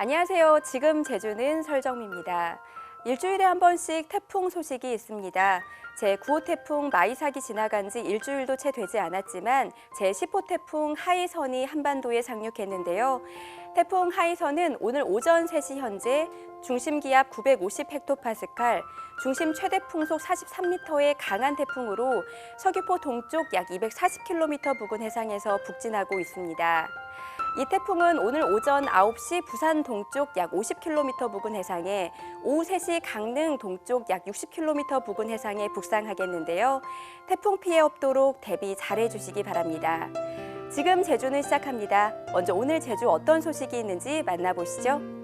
안녕하세요. 지금 제주는 설정미입니다. 일주일에 한 번씩 태풍 소식이 있습니다. 제 9호 태풍 마이삭이 지나간 지 일주일도 채 되지 않았지만 제 10호 태풍 하이선이 한반도에 상륙했는데요. 태풍 하이선은 오늘 오전 3시 현재 중심 기압 950 헥토파스칼, 중심 최대 풍속 43m의 강한 태풍으로 서귀포 동쪽 약 240km 부근 해상에서 북진하고 있습니다. 이 태풍은 오늘 오전 9시 부산 동쪽 약 50km 부근 해상에 오후 3시 강릉 동쪽 약 60km 부근 해상에 북상하겠는데요. 태풍 피해 없도록 대비 잘해 주시기 바랍니다. 지금 제주는 시작합니다. 먼저 오늘 제주 어떤 소식이 있는지 만나보시죠.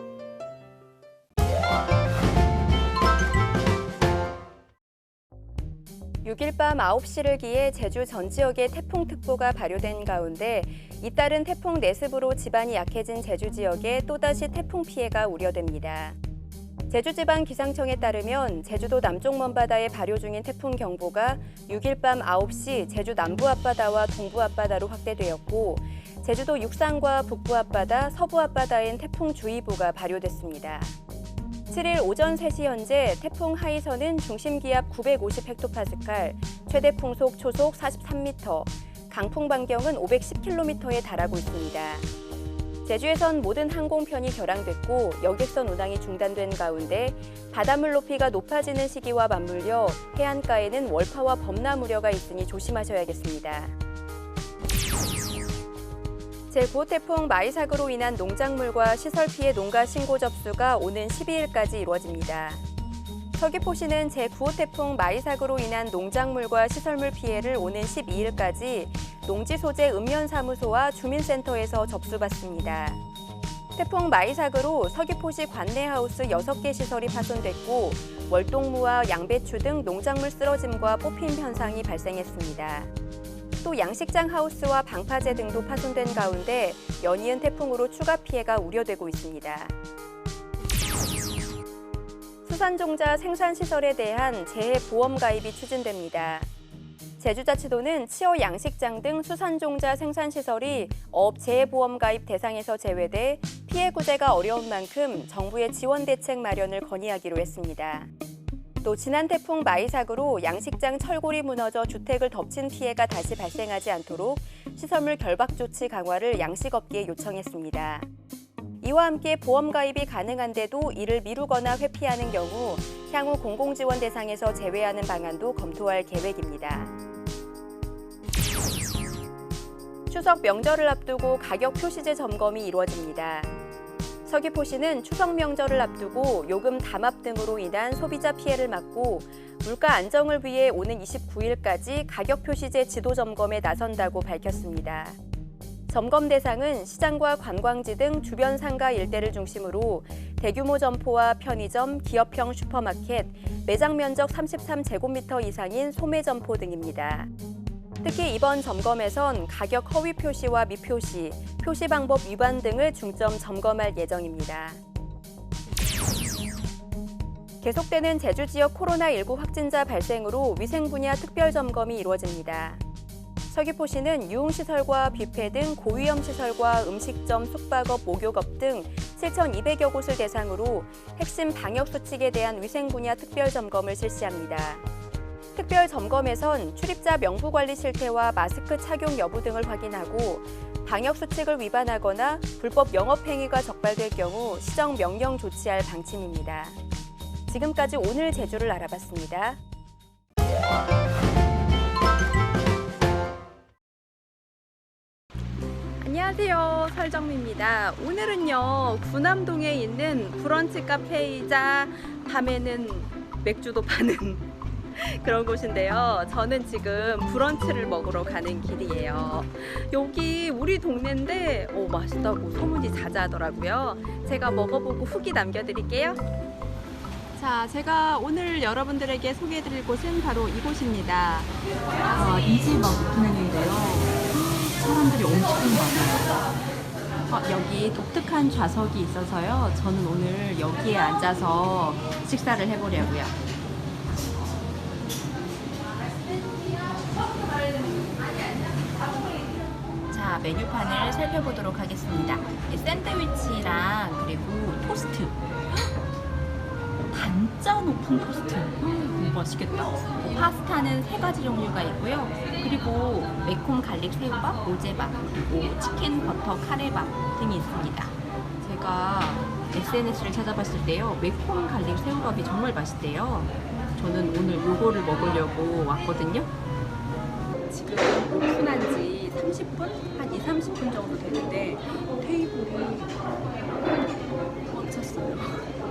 육일밤 9시를 기해 제주 전 지역에 태풍특보가 발효된 가운데 잇따른 태풍 내습으로 지반이 약해진 제주 지역에 또다시 태풍 피해가 우려됩니다. 제주지방 기상청에 따르면 제주도 남쪽 먼바다에 발효 중인 태풍 경보가 6일 밤 9시 제주 남부 앞바다와 동부 앞바다로 확대되었고 제주도 육상과 북부 앞바다, 서부 앞바다엔 태풍 주의보가 발효됐습니다. 7일 오전 3시 현재 태풍 하이선은 중심 기압 950 헥토파스칼, 최대 풍속 초속 43m, 강풍 반경은 510km에 달하고 있습니다. 제주에선 모든 항공편이 결항됐고 여객선 운항이 중단된 가운데 바닷물 높이가 높아지는 시기와 맞물려 해안가에는 월파와 범람 우려가 있으니 조심하셔야겠습니다. 제9호 태풍 마이삭으로 인한 농작물과 시설 피해 농가 신고 접수가 오는 12일까지 이루어집니다. 서귀포시는 제9호 태풍 마이삭으로 인한 농작물과 시설물 피해를 오는 12일까지 농지 소재 읍면사무소와 주민센터에서 접수받습니다. 태풍 마이삭으로 서귀포시 관내하우스 6개 시설이 파손됐고 월동무와 양배추 등 농작물 쓰러짐과 뽑힘 현상이 발생했습니다. 또 양식장 하우스와 방파제 등도 파손된 가운데 연이은 태풍으로 추가 피해가 우려되고 있습니다. 수산종자 생산시설에 대한 재해 보험 가입이 추진됩니다. 제주자치도는 치어 양식장 등 수산종자 생산시설이 업 재해보험 가입 대상에서 제외돼 피해 구제가 어려운 만큼 정부의 지원 대책 마련을 건의하기로 했습니다. 또 지난 태풍 마이삭으로 양식장 철골이 무너져 주택을 덮친 피해가 다시 발생하지 않도록 시설물 결박 조치 강화를 양식업계에 요청했습니다. 이와 함께 보험 가입이 가능한데도 이를 미루거나 회피하는 경우 향후 공공지원 대상에서 제외하는 방안도 검토할 계획입니다. 추석 명절을 앞두고 가격 표시제 점검이 이루어집니다. 서귀포시는 추석 명절을 앞두고 요금 담합 등으로 인한 소비자 피해를 막고 물가 안정을 위해 오는 29일까지 가격 표시제 지도 점검에 나선다고 밝혔습니다. 점검 대상은 시장과 관광지 등 주변 상가 일대를 중심으로 대규모 점포와 편의점, 기업형 슈퍼마켓, 매장 면적 33제곱미터 이상인 소매 점포 등입니다. 특히 이번 점검에선 가격 허위 표시와 미표시, 표시 방법 위반 등을 중점 점검할 예정입니다. 계속되는 제주 지역 코로나19 확진자 발생으로 위생 분야 특별 점검이 이루어집니다. 서귀포시는 유흥시설과 뷔페 등 고위험 시설과 음식점, 숙박업, 목욕업 등 7,200여 곳을 대상으로 핵심 방역 수칙에 대한 위생 분야 특별 점검을 실시합니다. 특별 점검에선 출입자 명부 관리 실태와 마스크 착용 여부 등을 확인하고 방역 수칙을 위반하거나 불법 영업 행위가 적발될 경우 시정 명령 조치할 방침입니다. 지금까지 오늘 제주를 알아봤습니다. 안녕하세요. 설정미입니다. 오늘은요, 구남동에 있는 브런치 카페이자 밤에는 맥주도 파는 그런 곳인데요. 저는 지금 브런치를 먹으러 가는 길이에요. 여기 우리 동네인데 오, 맛있다고 소문이 자자하더라고요. 제가 먹어보고 후기 남겨드릴게요. 자, 제가 오늘 여러분들에게 소개해드릴 곳은 바로 이곳입니다. 아, 이집 오픈했는데요. 사람들이 엄청 많아요. 어, 여기 독특한 좌석이 있어서요. 저는 오늘 여기에 앉아서 식사를 해보려고요. 메뉴판을 살펴보도록 하겠습니다. 이 샌드위치랑 그리고 토스트. 단짜 높은 토스트. 음, 맛있겠다. 파스타는 세 가지 종류가 있고요. 그리고 매콤 갈릭 새우밥, 오제밥, 그리고 치킨 버터 카레밥 등이 있습니다. 제가 SNS를 찾아봤을 때요. 매콤 갈릭 새우밥이 정말 맛있대요. 저는 오늘 요거를 먹으려고 왔거든요. 지금 오픈한 지 30분? 한 2, 30분 정도 됐는데 테이블이 꽉 찼어요.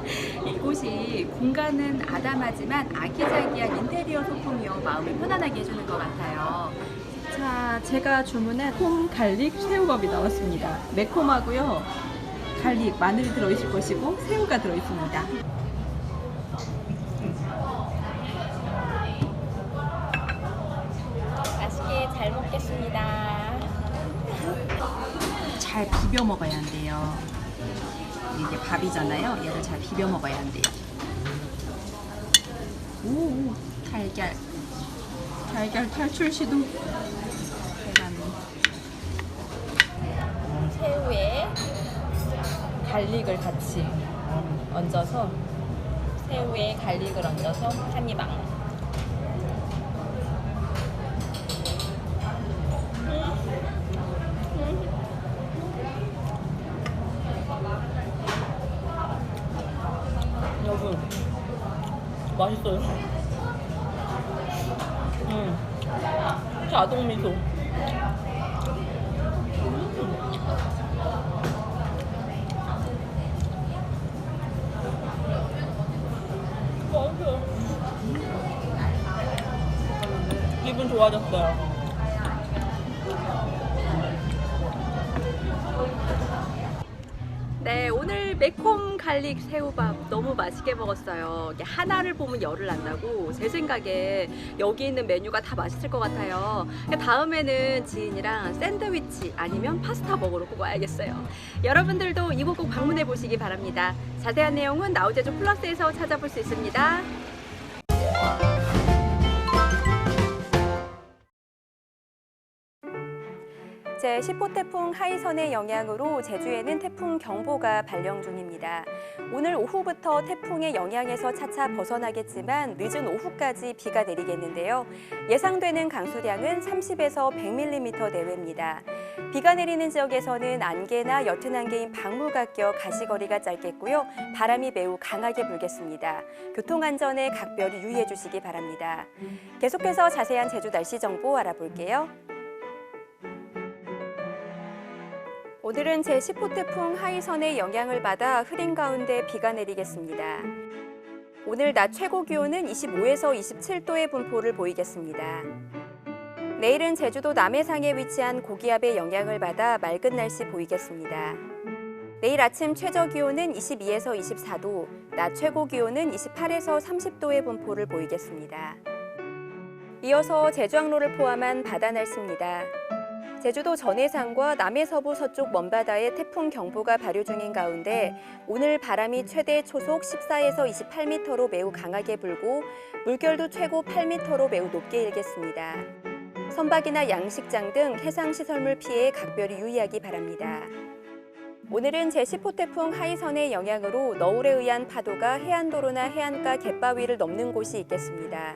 이곳이 공간은 아담하지만 아기자기한 인테리어 소품이요. 마음을 편안하게 해주는 것 같아요. 자, 제가 주문한 콩 갈릭 새우밥이 나왔습니다. 매콤하고요. 갈릭, 마늘이 들어있을 것이고 새우가 들어있습니다. 맛있게 잘 먹겠습니다. 잘 비벼 먹어야 한대요. 이게 밥이잖아요. 얘를 잘 비벼 먹어야 한대요. 오, 달걀. 달걀 탈출 시도. 계란. 새우에 갈릭을 같이 얹어서 새우에 갈릭을 얹어서 한입 안. 맛있어요. 음, 자동 미소. 기분 좋아졌어요. 네, 오늘 매콤 갈릭 새우밥 너무 맛있게 먹었어요. 하나를 보면 열을 안 나고 제 생각에 여기 있는 메뉴가 다 맛있을 것 같아요. 다음에는 지인이랑 샌드위치 아니면 파스타 먹으러 꼭 와야겠어요. 여러분들도 이곳 꼭 방문해 보시기 바랍니다. 자세한 내용은 나우제주 플러스에서 찾아볼 수 있습니다. 제10호 태풍 하이선의 영향으로 제주에는 태풍 경보가 발령 중입니다. 오늘 오후부터 태풍의 영향에서 차차 벗어나겠지만 늦은 오후까지 비가 내리겠는데요. 예상되는 강수량은 30에서 100mm 내외입니다. 비가 내리는 지역에서는 안개나 옅은 안개인 방울가 껴 가시거리가 짧겠고요. 바람이 매우 강하게 불겠습니다. 교통안전에 각별히 유의해 주시기 바랍니다. 계속해서 자세한 제주 날씨 정보 알아볼게요. 오늘은 제10호 태풍 하이선의 영향을 받아 흐린 가운데 비가 내리겠습니다. 오늘 낮 최고 기온은 25에서 27도의 분포를 보이겠습니다. 내일은 제주도 남해상에 위치한 고기압의 영향을 받아 맑은 날씨 보이겠습니다. 내일 아침 최저 기온은 22에서 24도, 낮 최고 기온은 28에서 30도의 분포를 보이겠습니다. 이어서 제주항로를 포함한 바다 날씨입니다. 제주도 전해상과 남해서부 서쪽 먼바다에 태풍 경보가 발효 중인 가운데 오늘 바람이 최대 초속 14에서 28m로 매우 강하게 불고 물결도 최고 8m로 매우 높게 일겠습니다. 선박이나 양식장 등 해상시설물 피해에 각별히 유의하기 바랍니다. 오늘은 제10호 태풍 하이선의 영향으로 너울에 의한 파도가 해안도로나 해안가 갯바위를 넘는 곳이 있겠습니다.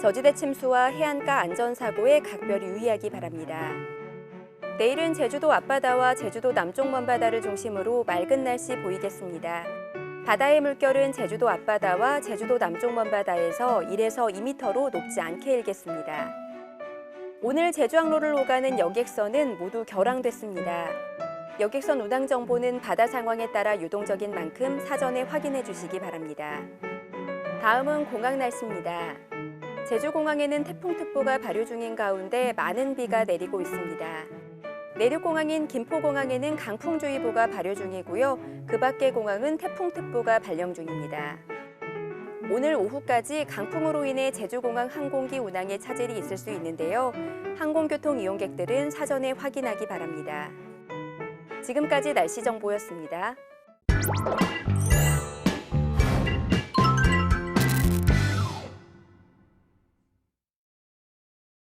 저지대 침수와 해안가 안전사고에 각별히 유의하기 바랍니다. 내일은 제주도 앞바다와 제주도 남쪽 먼바다를 중심으로 맑은 날씨 보이겠습니다. 바다의 물결은 제주도 앞바다와 제주도 남쪽 먼바다에서 1에서 2m로 높지 않게 일겠습니다. 오늘 제주항로를 오가는 여객선은 모두 결항됐습니다. 여객선 운항 정보는 바다 상황에 따라 유동적인 만큼 사전에 확인해 주시기 바랍니다. 다음은 공항 날씨입니다. 제주공항에는 태풍특보가 발효 중인 가운데 많은 비가 내리고 있습니다. 내륙공항인 김포공항에는 강풍주의보가 발효 중이고요. 그 밖의 공항은 태풍특보가 발령 중입니다. 오늘 오후까지 강풍으로 인해 제주공항 항공기 운항에 차질이 있을 수 있는데요. 항공교통 이용객들은 사전에 확인하기 바랍니다. 지금까지 날씨 정보였습니다.